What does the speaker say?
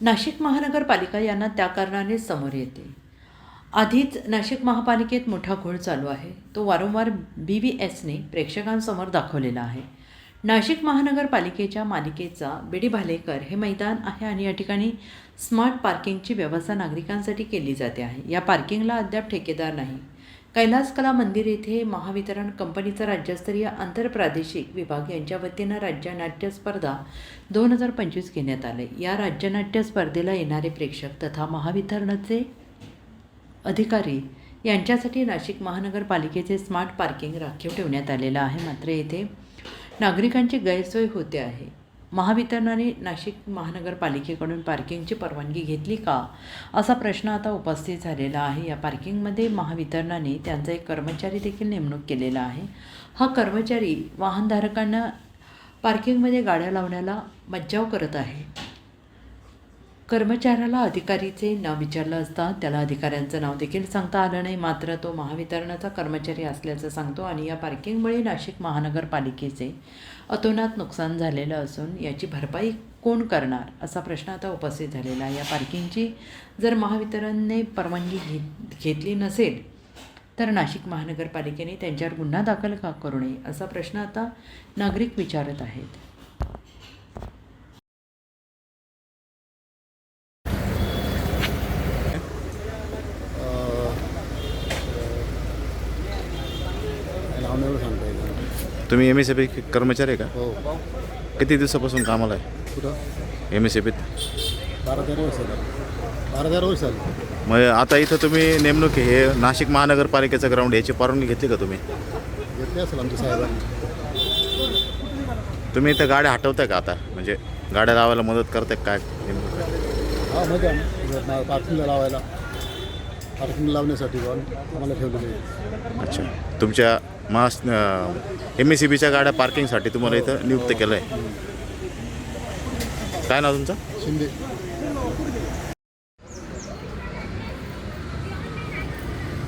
नाशिक महानगरपालिका यांना त्या कारणाने समोर येते. आधीच नाशिक महापालिकेत मोठा घोळ चालू आहे. तो वारंवार बी व्ही एसने प्रेक्षकांसमोर दाखवलेला आहे. नाशिक महानगरपालिकेच्या मालिकेचा बेडी भालेकर हे मैदान आहे आणि या ठिकाणी स्मार्ट पार्किंगची व्यवस्था नागरिकांसाठी केली जाते आहे. या पार्किंगला अद्याप ठेकेदार नाही. कैलास कला मंदिर येथे महावितरण कंपनीचा राज्यस्तरीय आंतरप्रादेशिक विभाग यांच्या वतीनं राज्य नाट्य स्पर्धा दोन हजार पंचवीस घेण्यात आले. या राज्यनाट्य स्पर्धेला येणारे प्रेक्षक तथा महावितरणाचे अधिकारी यांच्यासाठी नाशिक महानगरपालिकेचे स्मार्ट पार्किंग राखीव ठेवण्यात आलेलं आहे. मात्र येथे नागरिकांची गैरसोय होते आहे. महावितरणाने नाशिक महानगरपालिकेकडून पार्किंगची परवानगी घेतली का? असा प्रश्न आता उपस्थित झालेला आहे. या पार्किंगमध्ये महावितरणाने त्यांचा एक कर्मचारी देखील नेमणूक केलेला आहे. हा कर्मचारी वाहनधारकांना पार्किंगमध्ये गाड्या लावण्याला मज्जाव करत आहे. कर्मचाऱ्याला अधिकारीचे नाव विचारलं असता त्याला अधिकाऱ्यांचं नाव देखील सांगता आलं नाही. मात्र तो महावितरणाचा कर्मचारी असल्याचं सांगतो आणि या पार्किंगमुळे नाशिक महानगरपालिकेचे अतोनात नुकसान झालेलं असून याची भरपाई कोण करणार असा प्रश्न आता उपस्थित झालेला आहे. या पार्किंगची जर महावितरणने परवानगी घेत घेतली नसेल तर नाशिक महानगरपालिकेने त्यांच्यावर गुन्हा दाखल का करू नये असा प्रश्न आता नागरिक विचारत आहेत नाव नाही सांगता येईल तुम्ही एम एस एफ कर्मचारी आहे हो. का किती दिवसापासून कामाला आहे? कुठं? एम एस एफ बारा तेरा वर्ष झालं. बारा तेरा वर्ष झालं. मग आता इथं तुम्ही नेमणूक हे नाशिक महानगरपालिकेचं ग्राउंड याची परवानगी घेतली का तुम्ही? घेतले असेल आमच्या साहेबांनी. तुम्ही इथं गाड्या हटवताय का आता? म्हणजे गाड्या लावायला मदत करताय काय? नेमकं काय? हा पार्किंगला लावायला. पार्किंग लावण्यासाठी आम्हाला ठेवलेलं आहे. अच्छा. तुमच्या मास एम एस सी बीच्या गाड्या पार्किंगसाठी तुम्हाला इथं नियुक्त केलं आहे काय नाव तुमचं? शिंदे.